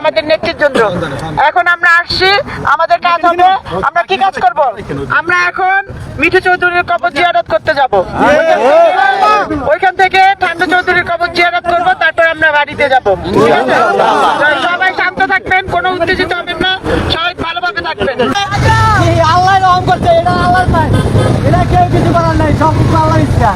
আমাদের নেত্রীর জন্য এখন আমরা আসছি আমাদের কাজ হবে। আমরা কি কাজ করব? আমরা এখন মিঠু চৌধুরীর কবর জিয়ারত করতে যাব। ওইখান থেকে ঠান্ডা চৌধুরীর কবর জিয়ারত করব, তারপর আমরা বাড়িতে যাব। সবাই শান্ত থাকবেন, কোনো উত্তেজিত হবেন না, সবাই ভালোভাবে থাকবেন। করছে কেউ কিছু করার নাই, সব আল্লাহর ইচ্ছা।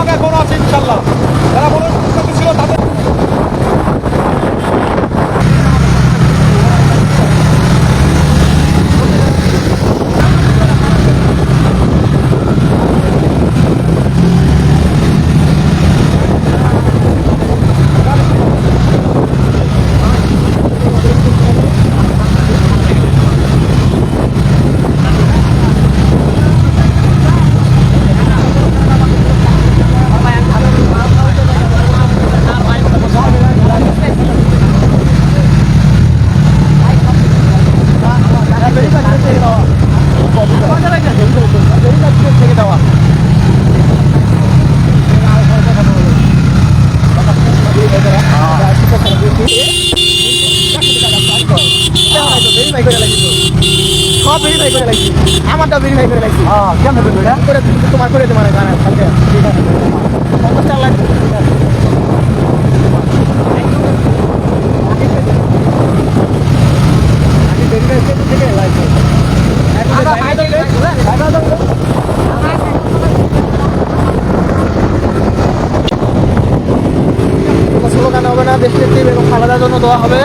আগে এখনও আছে ইনশাল্লাহ যারা বড় সব ভেরিফাই করে লাগছি আমারটা ভেরিফাই করে লাগছি হ্যাঁ কেমন করে তোমার করে তোমার গান কালকে ঠিক আছে পঞ্চাশ লাখ স্লোগান হবে এবং খালাদার জন্য দেওয়া হবে।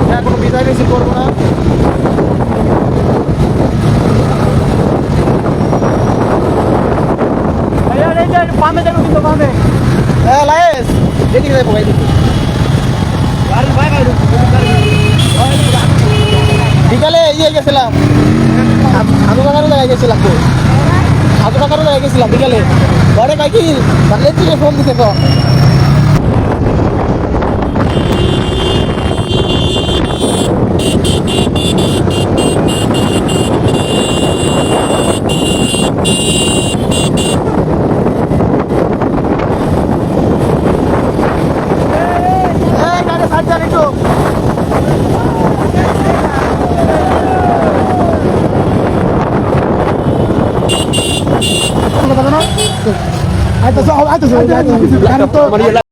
আমরা কোনো বিদায় রিসিভ করব না। পামে যাব কিন্তু পামে হ্যাঁ লায়েস। দেখি যাব ভাই বিকালে ইয়ে গেছিলাম। সাধু কাকারও জায়গায় গেছিলাম তো। সাধু কাকারও জায়গায় গেছিলাম বিকালে। ঘরে থেকে ফোন দিতে তো। أنت صاحب انت صاحب